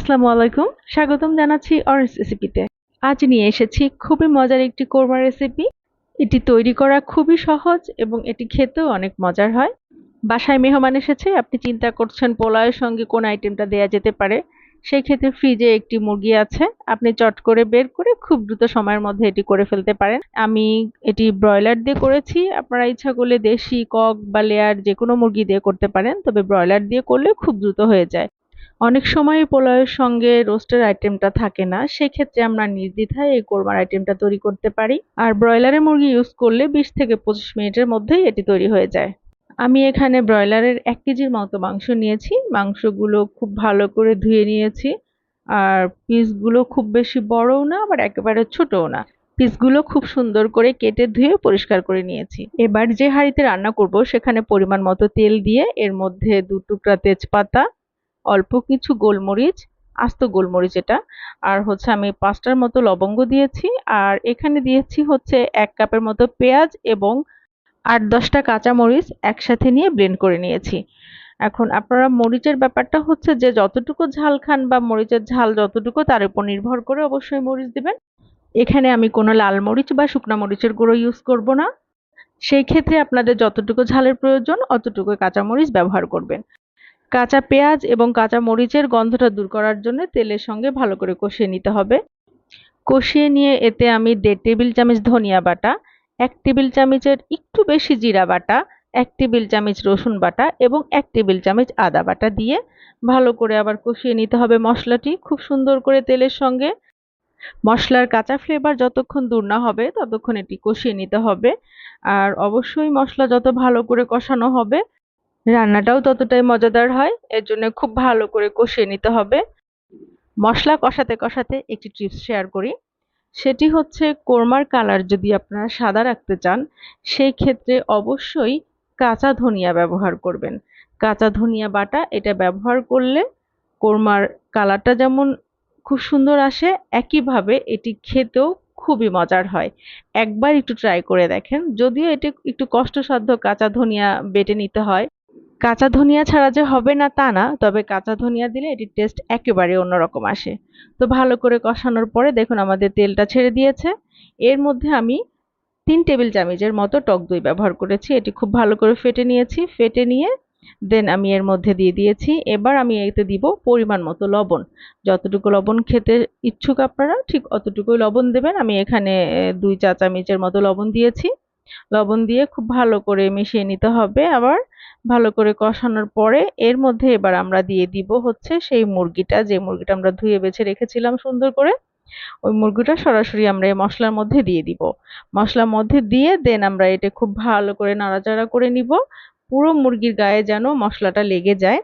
আসসালামু আলাইকুম। স্বাগতম জানাচ্ছি অরেঞ্জ রেসিপিতে আজ নিয়ে এসেছি খুবই মজার একটি কোরমা রেসিপি এটি তৈরি করা খুবই সহজ এবং এটি খেতেও অনেক মজার হয়। বাসায় মেহমান এসেছে, আপনি চিন্তা করছেন পোলাওয়ের সঙ্গে কোন আইটেমটা দেয়া যেতে পারে। সেই ক্ষেত্রে ফ্রিজে একটি মুরগি আছে। আপনি চট করে বের করে খুব দ্রুত সময়ের মধ্যে এটি করে ফেলতে পারেন। আমি এটি ব্রয়লার দিয়ে করেছি। আপনারা ইচ্ছা করলে দেশি, কক বা লেয়ার যে কোনো মুরগি দিয়ে করতে পারেন, তবে ব্রয়লার দিয়ে করলে খুব দ্রুত হয়ে যায়। অনেক সময় পোলাওয়ের সঙ্গে রোস্টের আইটেমটা থাকে না, সেক্ষেত্রে আমরা নির্দ্বিধায় এই কোরমার আইটেমটা তৈরি করতে পারি। আর ব্রয়লারের মুরগি ইউজ করলে বিশ থেকে পঁচিশ মিনিটের মধ্যেই এটি তৈরি হয়ে যায়। আমি এখানে ব্রয়লারের এক কেজির মতো মাংস নিয়েছি। মাংসগুলো খুব ভালো করে ধুয়ে নিয়েছি। আর পিসগুলো খুব বেশি বড়ও না, আবার একেবারে ছোটও না। পিসগুলো খুব সুন্দর করে কেটে ধুয়ে পরিষ্কার করে নিয়েছি। এবার যে হাঁড়িতে রান্না করব, সেখানে পরিমাণ মতো তেল দিয়ে এর মধ্যে দু টুকরা তেজপাতা অল্প কিছু গোলমরিচ, আস্ত গোলমরিচ এটা। আর হচ্ছে আমি পাঁচটার মতো লবঙ্গ দিয়েছি। আর এখানে দিয়েছি হচ্ছে এক কাপের মতো পেঁয়াজ এবং আট দশটা কাঁচামরিচ একসাথে নিয়ে ব্লেন্ড করে নিয়েছি। এখন আপনারা মরিচের ব্যাপারটা হচ্ছে যে যতটুকু ঝাল খান বা মরিচের ঝাল যতটুকু তার উপর নির্ভর করে অবশ্যই মরিচ দিবেন। এখানে আমি কোনো লাল মরিচ বা শুকনো মরিচের গুঁড়ো ইউজ করব না। সেই ক্ষেত্রে আপনাদের যতটুকু ঝালের প্রয়োজন অতটুকু কাঁচামরিচ ব্যবহার করবেন। কাঁচা পেঁয়াজ এবং কাঁচা মরিচের গন্ধটা দূর করার জন্য তেলের সঙ্গে ভালো করে কষিয়ে নিতে হবে। কষিয়ে নিয়ে এতে আমি দেড় টেবিল চামচ ধনিয়া বাটা, এক টেবিল চামচের একটু বেশি জিরা বাটা, এক টেবিল চামচ রসুন বাটা এবং এক টেবিল চামচ আদা বাটা দিয়ে ভালো করে আবার কষিয়ে নিতে হবে মশলাটি খুব সুন্দর করে তেলের সঙ্গে। মশলার কাঁচা ফ্লেভার যতক্ষণ দূর না হবে ততক্ষণ এটি কষিয়ে নিতে হবে। আর অবশ্যই মশলা যত ভালো করে কষানো হবে রান্নাটাও ততটাই মজাদার হয়, এর জন্য খুব ভালো করে কষিয়ে নিতে হবে। মশলা কষাতে কষাতে একটি টিপস শেয়ার করি। সেটি হচ্ছে কোরমার কালার যদি আপনারা সাদা রাখতে চান, সেই ক্ষেত্রে অবশ্যই কাঁচা ধনিয়া ব্যবহার করবেন। কাঁচা ধনিয়া বাটা এটা ব্যবহার করলে কোরমার কালারটা যেমন খুব সুন্দর আসে, একইভাবে এটি খেতেও খুবই মজার হয়। একবার একটু ট্রাই করে দেখেন, যদিও এটি একটু কষ্টসাধ্য কাঁচা ধনিয়া বেটে নিতে হয়। কাঁচা ধনিয়া ছাড়া যে হবে না তা না, তবে কাঁচা ধনিয়া দিলে এটির টেস্ট একেবারে অন্যরকম আসে। তো ভালো করে কষানোর পরে দেখুন আমাদের তেলটা ছেড়ে দিয়েছে। এর মধ্যে আমি তিন টেবিল চামচের মতো টক দই ব্যবহার করেছি। এটি খুব ভালো করে ফেটে নিয়েছি। ফেটে নিয়ে দেন আমি এর মধ্যে দিয়ে দিয়েছি। এবার আমি এতে দিব পরিমাণ মতো লবণ। যতটুকু লবণ খেতে ইচ্ছুক আপনারা, ঠিক অতটুকুই লবণ দেবেন। আমি এখানে দুই চা চামচের মতো লবণ দিয়েছি। লবণ দিয়ে খুব ভালো করে মিশিয়ে নিতে হবে আবার। ভালো করে কষানোর পরে এর মধ্যে এবার আমরা দিয়ে দিব হচ্ছে সেই মুরগিটা। যে মুরগিটা আমরা ধুয়ে বেছে রেখেছিলাম সুন্দর করে, ওই মুরগিটা সরাসরি আমরা এই মশলার মধ্যে দিয়ে দিব। মশলার মধ্যে দিয়ে দেন আমরা এটা খুব ভালো করে নাড়াচাড়া করে নিব। পুরো মুরগির গায়ে যেন মশলাটা লেগে যায়।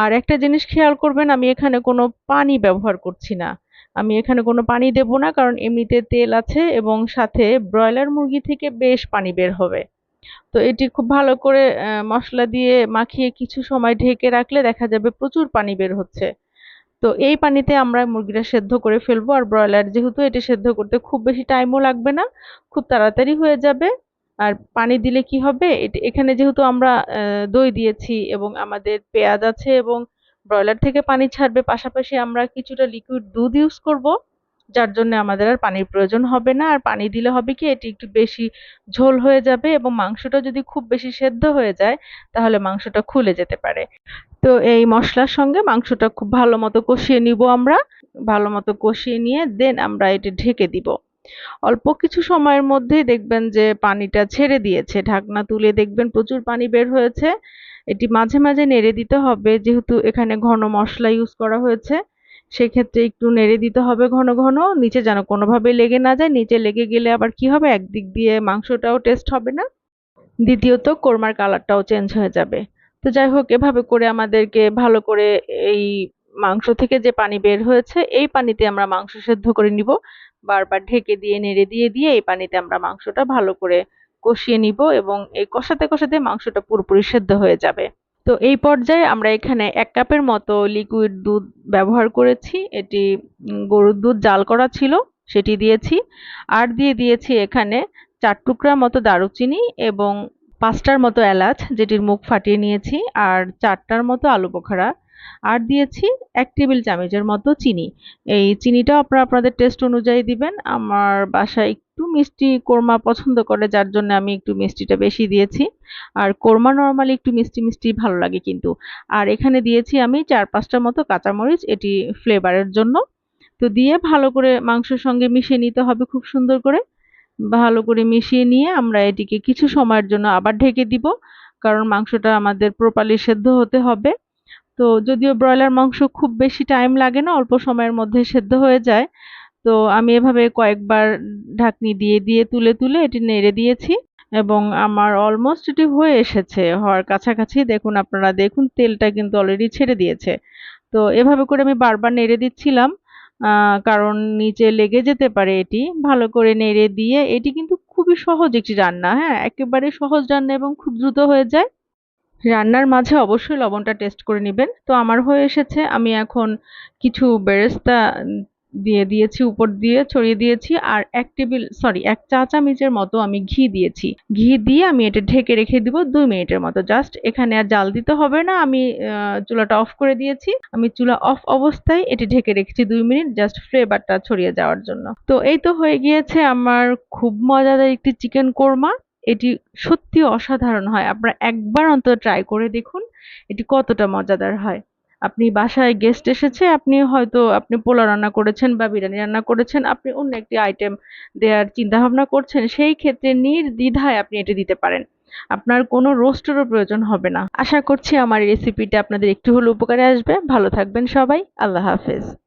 আর একটা জিনিস খেয়াল করবেন, আমি এখানে কোনো পানি ব্যবহার করছি না। আমি এখানে কোনো পানি দেব না, কারণ এমনিতে তেল আছে এবং সাথে ব্রয়লার মুরগি থেকে বেশ পানি বের হবে। তো এটি খুব ভালো করে মশলা দিয়ে মাখিয়ে কিছু সময় ঢেকে রাখলে দেখা যাবে প্রচুর পানি বের হচ্ছে। তো এই পানিতে আমরা মুরগিটা সেদ্ধ করে ফেলব। আর ব্রয়লার যেহেতু এটি সেদ্ধ করতে খুব বেশি টাইমও লাগবে না, খুব তাড়াতাড়ি হয়ে যাবে। আর পানি দিলে কি হবে? এখানে যেহেতু আমরা দই দিয়েছি এবং আমাদের পেঁয়াজ আছে এবং ব্রয়লার থেকে পানি ছাড়বে, পাশাপাশি আমরা কিছুটা লিকুইড দুধ ইউজ করব। যার জন্য আমাদের আর পানির প্রয়োজন হবে না। আর পানি দিলে হবে কি, এটি একটু বেশি ঝোল হয়ে যাবে এবং মাংসটা যদি খুব বেশি সেদ্ধ হয়ে যায়, তাহলে মাংসটা খুলে যেতে পারে। তো এই মশলার সঙ্গে মাংসটা খুব ভালো মতো কষিয়ে নিব আমরা। ভালো মতো কষিয়ে নিয়ে দেন আমরা এটি ঢেকে দিব। অল্প কিছু সময়ের মধ্যেই দেখবেন যে পানিটা ছেড়ে দিয়েছে। ঢাকনা তুলে দেখবেন প্রচুর পানি বের হয়েছে। এটি মাঝে মাঝে নেড়ে দিতে হবে, যেহেতু এখানে ঘন মশলা ইউজ করা হয়েছে। সেক্ষেত্রে একটু নেড়ে দিতে হবে ঘন ঘন, নিচে যেন কোনোভাবে লেগে না যায়। নিচে লেগে গেলে আবার কি হবে? একদিক দিয়ে মাংসটাও টেস্ট হবে না। দ্বিতীয়ত কোরমার কালারটাও চেঞ্জ হয়ে যাবে। তো যাই হোক, এভাবে করে আমাদেরকে ভালো করে এই মাংস থেকে যে পানি বের হয়েছে, এই পানিতে আমরা মাংস সেদ্ধ করে নিব। বারবার ঢেকে দিয়ে, নেড়ে দিয়ে দিয়ে এই পানিতে আমরা মাংসটা ভালো করে কষিয়ে নিব এবং এই কষাতে কষাতে মাংসটা পুরোপুরি সেদ্ধ হয়ে যাবে। তো এই পর্যায়ে আমরা এখানে এক কাপের মতো লিকুইড দুধ ব্যবহার করেছি। এটি গরুর দুধ জাল করা ছিল, সেটি দিয়েছি। আর দিয়ে দিয়েছি এখানে চার টুকরার মতো দারুচিনি এবং পাঁচটার মতো এলাচ, যেটির মুখ ফাটিয়ে নিয়েছি। আর চারটার মতো আলু বোখারা আর দিয়েছি এক টেবিল চামচের মতো চিনি। এই চিনিটাও আপনারা আপনাদের টেস্ট অনুযায়ী দিবেন। আমার বাসায় একটু মিষ্টি কোরমা পছন্দ করে, যার জন্য আমি একটু মিষ্টিটা বেশি দিয়েছি। আর কোরমা নর্মালি একটু মিষ্টি মিষ্টি ভালো লাগে কিন্তু। আর এখানে দিয়েছি আমি চার পাঁচটা মতো কাঁচামরিচ, এটি ফ্লেভারের জন্য। তো দিয়ে ভালো করে মাংসের সঙ্গে মিশিয়ে নিতে হবে খুব সুন্দর করে। ভালো করে মিশিয়ে নিয়ে আমরা এটিকে কিছু সময়ের জন্য আবার ঢেকে দিব, কারণ মাংসটা আমাদের প্রপারলি সেদ্ধ হতে হবে। তো যদিও ব্রয়লার মাংস খুব বেশি টাইম লাগে না, অল্প সময়ের মধ্যে সেদ্ধ হয়ে যায়। তো আমি এভাবে কয়েকবার ঢাকনি দিয়ে দিয়ে তুলে তুলে এটি নেড়ে দিয়েছি এবং আমার অলমোস্ট এটি হয়ে এসেছে, হওয়ার কাছাকাছি। দেখুন আপনারা, দেখুন তেলটা কিন্তু অলরেডি ছেড়ে দিয়েছে। তো এভাবে করে আমি বারবার নেড়ে দিচ্ছিলাম কারণ নিচে লেগে যেতে পারে এটি। ভালো করে নেড়ে দিয়ে, এটি কিন্তু খুবই সহজ একটি রান্না হ্যাঁ? একেবারে সহজ রান্না এবং খুব দ্রুত হয়ে যায়। রান্নার মাঝে অবশ্যই লবণটা টেস্ট করে নেবেন। তো আমার হয়ে এসেছে, আমি এখন কিছু বেরেস্তা দিয়ে দিয়েছি, উপর দিয়ে ছড়িয়ে দিয়েছি, আর এক টেবিল সরি এক চা চামচের মতো আমি ঘি দিয়েছি। ঘি দিয়ে আমি এটা ঢেকে রেখে দিব দুই মিনিটের মতো। জাস্ট এখানে আর জাল দিতে হবে না, আমি চুলাটা অফ করে দিয়েছি। আমি চুলা অফ অবস্থায় এটি ঢেকে রেখেছি দুই মিনিট জাস্ট ফ্লেভারটা ছড়িয়ে যাওয়ার জন্য। তো এই তো হয়ে গিয়েছে আমার খুব মজাদার একটি চিকেন কোরমা। এটি সত্যি অসাধারণ হয়। আপনারা একবার অন্তত ট্রাই করে দেখুন, এটি কতটা মজাদার হয়। আপনি বাসায় গেস্ট এসেছে, আপনি হয়তো আপনি পোলা রান্না করেছেন বা বিরিয়ানি রান্না করেছেন, আপনি অন্য একটি আইটেম দেওয়ার চিন্তা ভাবনা করছেন, সেই ক্ষেত্রে নির্দ্বিধায় আপনি এটি দিতে পারেন। আপনার কোনো রোস্টেরও প্রয়োজন হবে না। আশা করছি আমার রেসিপিটা আপনাদের একটু হলেও উপকারে আসবে। ভালো থাকবেন সবাই। আল্লাহ হাফেজ।